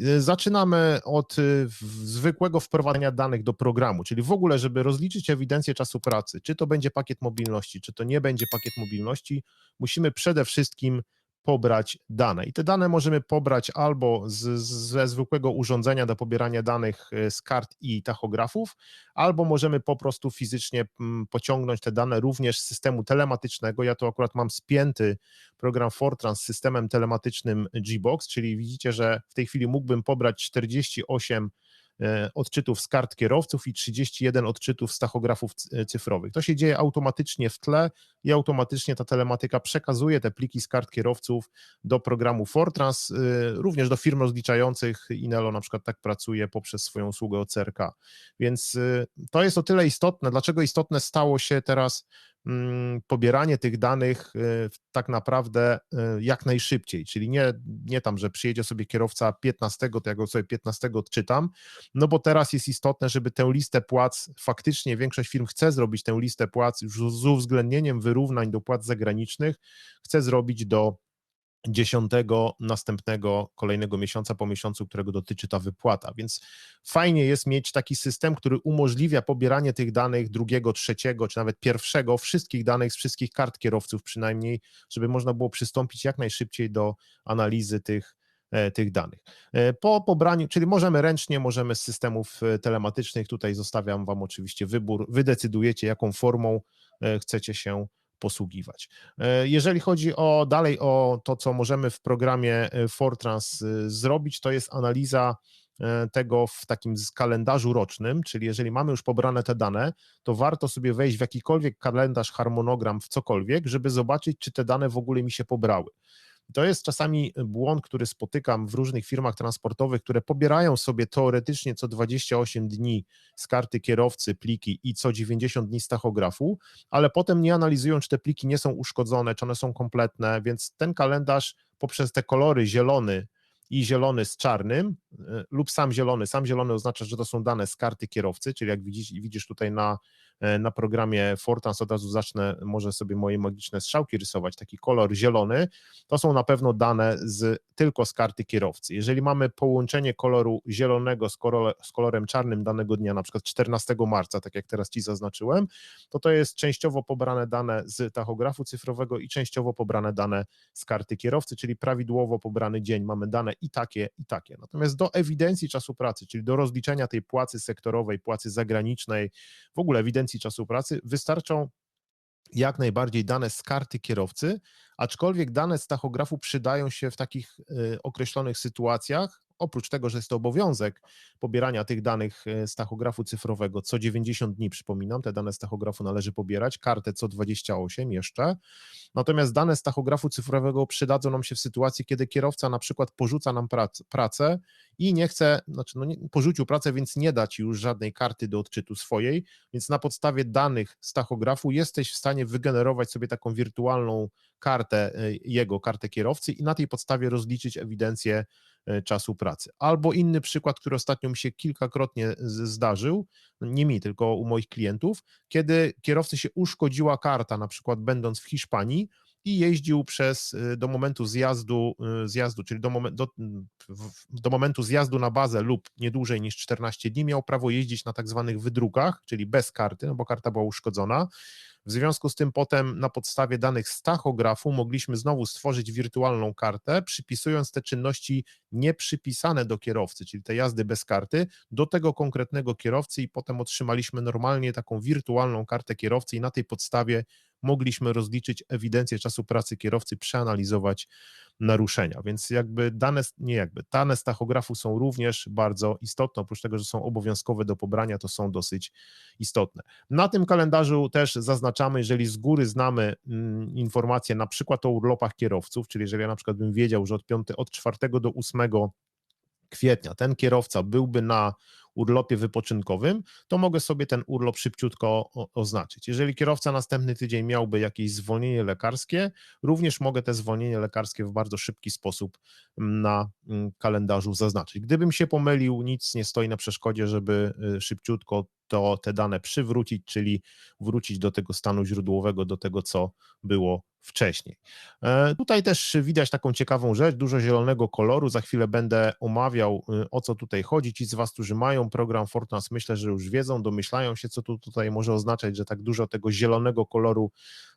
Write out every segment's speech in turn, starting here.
Y, zaczynamy od y, zwykłego wprowadzenia danych do programu, czyli w ogóle, żeby rozliczyć ewidencję czasu pracy, czy to będzie pakiet mobilności, czy to nie będzie pakiet mobilności, musimy przede wszystkim pobrać dane. I te dane możemy pobrać albo z, ze zwykłego urządzenia do pobierania danych e, z kart i tachografów, albo możemy po prostu fizycznie mm, pociągnąć te dane również z systemu telematycznego. Ja tu akurat mam spięty program Fortran z systemem telematycznym Gbox, czyli widzicie, że w tej chwili mógłbym pobrać 48 E, odczytów z kart kierowców i 31 odczytów z tachografów e, cyfrowych. To się dzieje automatycznie w tle i automatycznie ta telematyka przekazuje te pliki z kart kierowców do programu Fortrans, e, również do firm rozliczających. Inelo na przykład tak pracuje poprzez swoją usługę OCRK. Więc to jest o tyle istotne. Dlaczego istotne stało się teraz pobieranie tych danych y, tak naprawdę y, jak najszybciej, czyli nie, nie tam, że przyjedzie sobie kierowca 15, to ja go sobie 15 odczytam, no bo teraz jest istotne, żeby tę listę płac, faktycznie większość firm chce zrobić tę listę płac już z uwzględnieniem wyrównań do płac zagranicznych, chce zrobić do dziesiątego następnego kolejnego miesiąca po miesiącu, którego dotyczy ta wypłata. Więc fajnie jest mieć taki system, który umożliwia pobieranie tych danych drugiego, trzeciego, czy nawet pierwszego, wszystkich danych z wszystkich kart kierowców przynajmniej, żeby można było przystąpić jak najszybciej do analizy tych e, tych danych. E, po pobraniu, czyli możemy ręcznie, możemy z systemów e, telematycznych, tutaj zostawiam Wam oczywiście wybór, wy decydujecie, jaką formą chcecie się posługiwać. E, jeżeli chodzi o dalej o to, co możemy w programie e, Fortrans e, zrobić, to jest analiza tego w takim kalendarzu rocznym, czyli jeżeli mamy już pobrane te dane, to warto sobie wejść w jakikolwiek kalendarz, harmonogram, w cokolwiek, żeby zobaczyć, czy te dane w ogóle mi się pobrały. To jest czasami błąd, który spotykam w różnych firmach transportowych, które pobierają sobie teoretycznie co 28 dni z karty kierowcy pliki i co 90 dni z tachografu, ale potem nie analizują, czy te pliki nie są uszkodzone, czy one są kompletne, więc ten kalendarz poprzez te kolory zielony, i zielony z czarnym y, lub sam zielony. Sam zielony oznacza, że to są dane z karty kierowcy, czyli jak widzisz, widzisz tutaj na E, na programie Fortans, od razu zacznę może sobie moje magiczne strzałki rysować, taki kolor zielony, to są na pewno dane z, tylko z karty kierowcy. Jeżeli mamy połączenie koloru zielonego z, z kolorem czarnym danego dnia, na przykład 14 marca, tak jak teraz Ci zaznaczyłem, to to jest częściowo pobrane dane z tachografu cyfrowego i częściowo pobrane dane z karty kierowcy, czyli prawidłowo pobrany dzień mamy dane i takie, i takie. Natomiast do ewidencji czasu pracy, czyli do rozliczenia tej płacy sektorowej, płacy zagranicznej, w ogóle ewidencji czasu pracy wystarczą jak najbardziej dane z karty kierowcy, aczkolwiek dane z tachografu przydają się w takich y, określonych sytuacjach, oprócz tego, że jest to obowiązek pobierania tych danych e, z tachografu cyfrowego co 90 dni, przypominam, te dane z tachografu należy pobierać, kartę co 28 jeszcze, natomiast dane z tachografu cyfrowego przydadzą nam się w sytuacji, kiedy kierowca na przykład porzuca nam prac, pracę i nie chce, znaczy no nie, porzucił pracę, więc nie da Ci już żadnej karty do odczytu swojej, więc na podstawie danych z tachografu jesteś w stanie wygenerować sobie taką wirtualną kartę, e, jego kartę kierowcy i na tej podstawie rozliczyć ewidencję e, czasu pracy. Albo inny przykład, który ostatnio mi się kilkakrotnie zdarzył, nie mi, tylko u moich klientów, kiedy kierowcy się uszkodziła karta, na przykład będąc w Hiszpanii, i jeździł przez y, do momentu zjazdu, zjazdu czyli do, do, do, momentu zjazdu na bazę lub nie dłużej niż 14 dni miał prawo jeździć na tak zwanych wydrukach, czyli bez karty, no bo karta była uszkodzona. W związku z tym potem na podstawie danych z tachografu mogliśmy znowu stworzyć wirtualną kartę, przypisując te czynności nieprzypisane do kierowcy, czyli te jazdy bez karty, do tego konkretnego kierowcy i potem otrzymaliśmy normalnie taką wirtualną kartę kierowcy i na tej podstawie mogliśmy rozliczyć ewidencję czasu pracy kierowcy, przeanalizować naruszenia. Więc jakby dane, nie jakby, dane z tachografu są również bardzo istotne, oprócz tego, że są obowiązkowe do pobrania, to są dosyć istotne. Na tym kalendarzu też zaznaczamy, jeżeli z góry znamy mm, informacje na przykład o urlopach kierowców, czyli jeżeli ja na przykład bym wiedział, że od, 5, od 4 do 8 kwietnia ten kierowca byłby na urlopie wypoczynkowym, to mogę sobie ten urlop szybciutko oznaczyć. Jeżeli kierowca następny tydzień miałby jakieś zwolnienie lekarskie, również mogę te zwolnienie lekarskie w bardzo szybki sposób mm, na mm, kalendarzu zaznaczyć. Gdybym się pomylił, nic nie stoi na przeszkodzie, żeby y, szybciutko to te dane przywrócić, czyli wrócić do tego stanu źródłowego, do tego, co było wcześniej. E, tutaj też widać taką ciekawą rzecz, dużo zielonego koloru. Za chwilę będę omawiał, y, o co tutaj chodzi. Ci z Was, którzy mają program Fortnite, myślę, że już wiedzą, domyślają się, co tu tutaj może oznaczać, że tak dużo tego zielonego koloru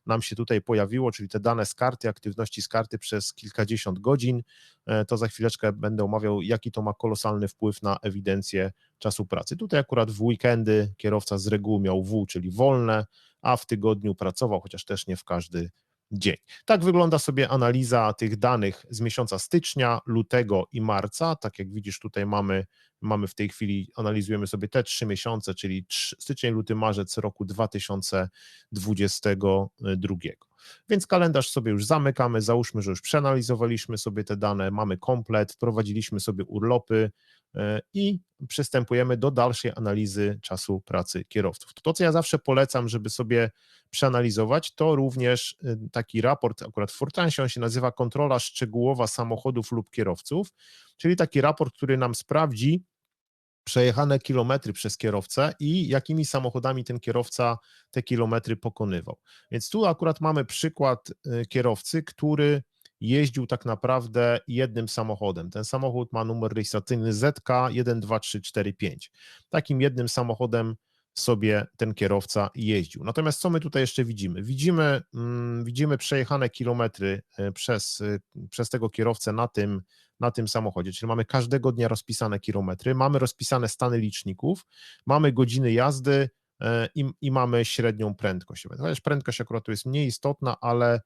nam się tutaj pojawiło, czyli te dane z karty, aktywności z karty przez kilkadziesiąt godzin. E, to za chwileczkę będę omawiał, jaki to ma kolosalny wpływ na ewidencję czasu pracy. Tutaj akurat w weekendy kierowca z reguły miał W, czyli wolne, a w tygodniu pracował, chociaż też nie w każdy dzień. Tak wygląda sobie analiza tych danych z miesiąca stycznia, lutego i marca. Tak jak widzisz, tutaj mamy, mamy w tej chwili, analizujemy sobie te trzy miesiące, czyli styczeń, luty, marzec roku 2022. Więc kalendarz sobie już zamykamy. Załóżmy, że już przeanalizowaliśmy sobie te dane, mamy komplet, wprowadziliśmy sobie urlopy, i przystępujemy do dalszej analizy czasu pracy kierowców. To, co ja zawsze polecam, żeby sobie przeanalizować, to również y, taki raport, akurat w Fortansie on się nazywa kontrola szczegółowa samochodów lub kierowców, czyli taki raport, który nam sprawdzi, przejechane kilometry przez kierowcę i jakimi samochodami ten kierowca te kilometry pokonywał. Więc tu akurat mamy przykład y, kierowcy, który jeździł tak naprawdę jednym samochodem. Ten samochód ma numer rejestracyjny ZK12345. Takim jednym samochodem sobie ten kierowca jeździł. Natomiast co my tutaj jeszcze widzimy? Widzimy, mm, widzimy przejechane kilometry e, przez, e, przez tego kierowcę na tym, na tym samochodzie, czyli mamy każdego dnia rozpisane kilometry, mamy rozpisane stany liczników, mamy godziny jazdy e, i, i mamy średnią prędkość. Chociaż prędkość akurat tu jest mniej istotna, ale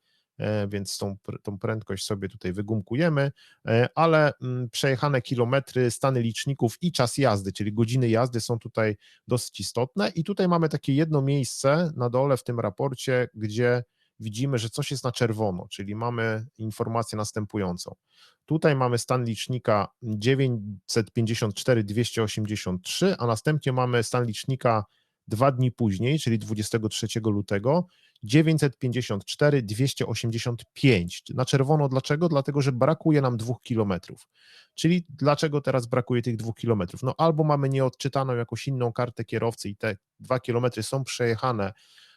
więc tą, tą prędkość sobie tutaj wygumkujemy, e, ale mm, przejechane kilometry, stany liczników i czas jazdy, czyli godziny jazdy są tutaj dosyć istotne i tutaj mamy takie jedno miejsce na dole w tym raporcie, gdzie widzimy, że coś jest na czerwono, czyli mamy informację następującą. Tutaj mamy stan licznika 954 283, a następnie mamy stan licznika dwa dni później, czyli 23 lutego, 954 285. Na czerwono dlaczego? Dlatego, że brakuje nam dwóch kilometrów. Czyli dlaczego teraz brakuje tych dwóch kilometrów? No albo mamy nieodczytaną jakąś inną kartę kierowcy i te dwa kilometry są przejechane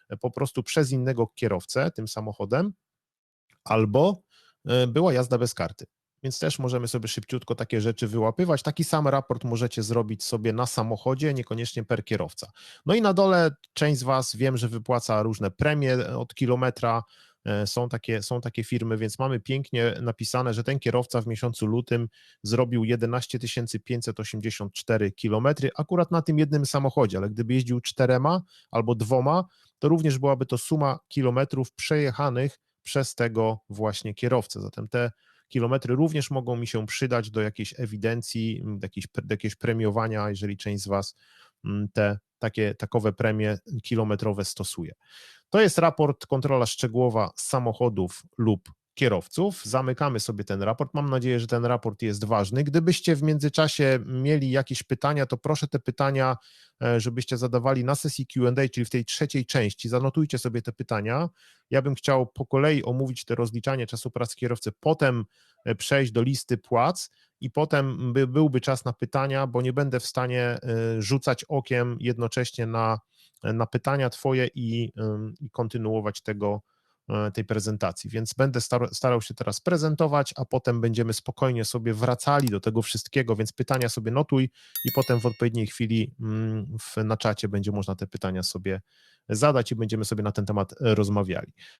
e, po prostu przez innego kierowcę tym samochodem, albo e, była jazda bez karty więc też możemy sobie szybciutko takie rzeczy wyłapywać. Taki sam raport możecie zrobić sobie na samochodzie, niekoniecznie per kierowca. No i na dole część z Was wiem, że wypłaca różne premie od kilometra. E, są takie, są takie firmy, więc mamy pięknie napisane, że ten kierowca w miesiącu lutym zrobił 11 584 kilometry, akurat na tym jednym samochodzie, ale gdyby jeździł czterema albo dwoma, to również byłaby to suma kilometrów przejechanych przez tego właśnie kierowcę. Zatem te kilometry również mogą mi się przydać do jakiejś ewidencji, do jakiegoś, do jakiegoś premiowania, jeżeli część z Was mm, te takie takowe premie kilometrowe stosuje. To jest raport kontrola szczegółowa samochodów lub kierowców. Zamykamy sobie ten raport. Mam nadzieję, że ten raport jest ważny. Gdybyście w międzyczasie mieli jakieś pytania, to proszę te pytania, e, żebyście zadawali na sesji QA, czyli w tej trzeciej części. Zanotujcie sobie te pytania. Ja bym chciał po kolei omówić te rozliczanie czasu pracy kierowcy, potem e, przejść do listy płac i potem by, byłby czas na pytania, bo nie będę w stanie e, rzucać okiem jednocześnie na, na pytania Twoje i, i kontynuować tego tej prezentacji, więc będę starał się teraz prezentować, a potem będziemy spokojnie sobie wracali do tego wszystkiego, więc pytania sobie notuj i potem w odpowiedniej chwili mm, na czacie będzie można te pytania sobie zadać i będziemy sobie na ten temat rozmawiali.